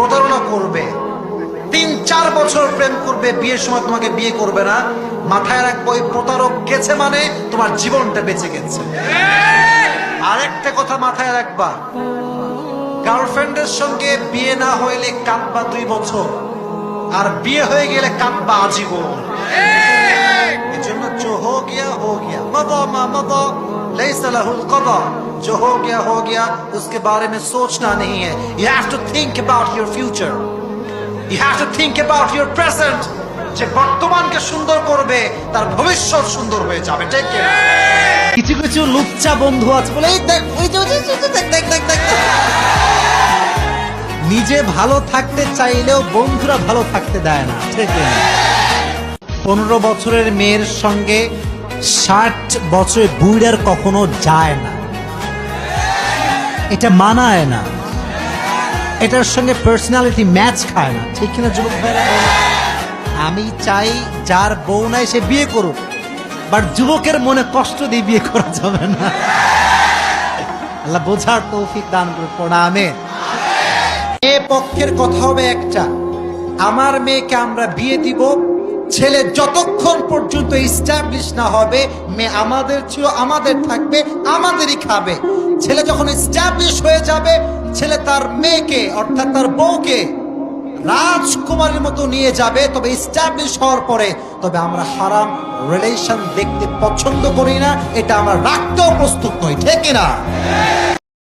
প্রতারণা করবে। তিন চার বছর প্রেম করবে বিয়ের সময় তোমাকে বিয়ে করবে না। মাথায় রাখব ওই প্রতারক গেছে মানে তোমার জীবনটা বেঁচে গেছে। আরেকটা কথা মাথায় রাখবা। গার্লফ্রেন্ডের সঙ্গে বিয়ে না হইলে কাঁদবা দুই বছর আর বিয়ে হয়ে গেলে কাঁদবা আজীবন। এই জন্য চো হো গিয়া হো গিয়া মদ মা মদ। कदा जो हो गया हो गया उसके बारे में सोचना नहीं है you have to think about your future you have to think about your present যে বর্তমানকে সুন্দর করবে তার ভবিষ্যৎ সুন্দর হয়ে যাবে ঠিক কি না? কিছু কিছু লুচ্চা বন্ধু আছে বলে এই দেখ ওই যে ওই যে, ওই যে, দেখ দেখ দেখ দেখ দেখ। নিজে ভালো থাকতে চাইলেও বন্ধুরা ভালো থাকতে দেয় না ঠিক কি না? পনেরো বছরের মেয়ের সঙ্গে ষাট বছরে বুড়ার কখনো যায় না। এটা মানায় না। এটার সঙ্গে পার্সোনালিটি ম্যাচ খায় না। ঠিক কিনা, যুবক আমি চাই যার বউ নাই সে বিয়ে করুক বাট যুবকের মনে কষ্ট দিয়ে বিয়ে করা যাবে না। আল্লাহ বোঝার তৌফিক দান করে প্রণামে। এ পক্ষের কথা হবে একটা। আমার মেয়েকে আমরা বিয়ে দিব ছেলে যতক্ষণ পর্যন্ত ইস্টাবলিশ না হবে, মেয়ে আমাদের ছিল আমাদের থাকবে, আমাদেরই খাবে। ছেলে যখন ইস্টাবলিশ হয়ে যাবে, ছেলে তার মেয়েকে, অর্থাৎ তার বউকে রাজকুমারের মতো নিয়ে যাবে, তবে ইস্টাবলিশ হওয়ার পরে, তবে আমরা হারাম রিলেশন দেখতে পছন্দ করি না, এটা আমরা রাখতেও প্রস্তুত নই, ঠিক না